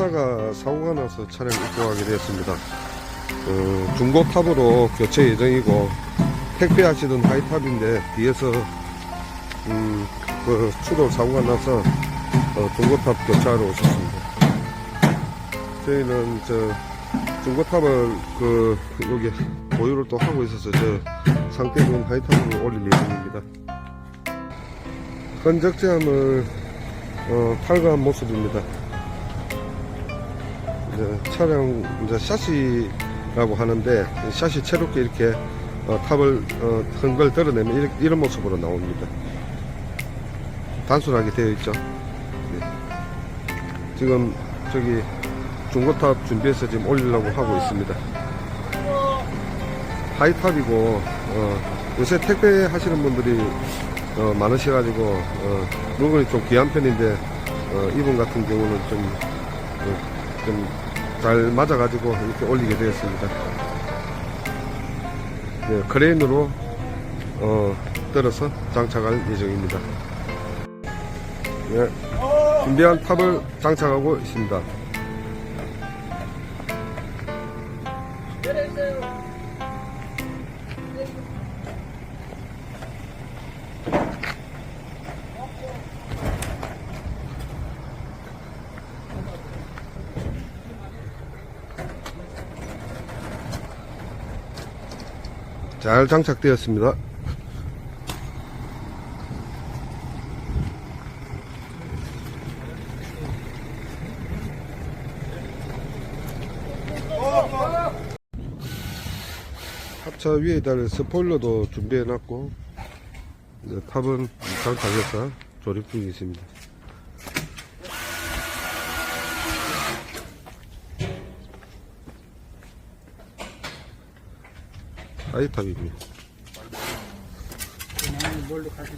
중고차가 사고가 나서 차량 입고하게 되었습니다. 어, 중고탑으로 교체 예정이고 택배 하시던 하이탑인데 뒤에서 음, 그 추돌 사고가 나서 어, 중고탑 교체하러 오셨습니다. 저희는 저 중고탑을 그 여기 보유를 또 하고 있어서 저 상태 좋은 하이탑으로 올릴 예정입니다. 흔적제함을 어, 탈거한 모습입니다. 이제 차량 이제 샤시라고 하는데 샤시 채롭게 이렇게 어, 탑을 어, 흔걸 드러내면 이렇- 이런 모습으로 나옵니다. 단순하게 되어 있죠. 네. 지금 저기 중고탑 준비해서 지금 올리려고 하고 있습니다. 하이탑이고 어, 요새 택배 하시는 분들이 어, 많으셔가지고 어, 물건이 좀 귀한 편인데 어, 이분 같은 경우는 좀 좀 잘 맞아가지고 이렇게 올리게 되었습니다. 네, 크레인으로 어, 떨어서 장착할 예정입니다. 네, 준비한 탑을 장착하고 있습니다. 잘 장착되었습니다. 합차 위에 달릴 스포일러도 준비해놨고 탑은 장착해서 조립 중에 있습니다. 하이탑입니다. 뭘로 가지고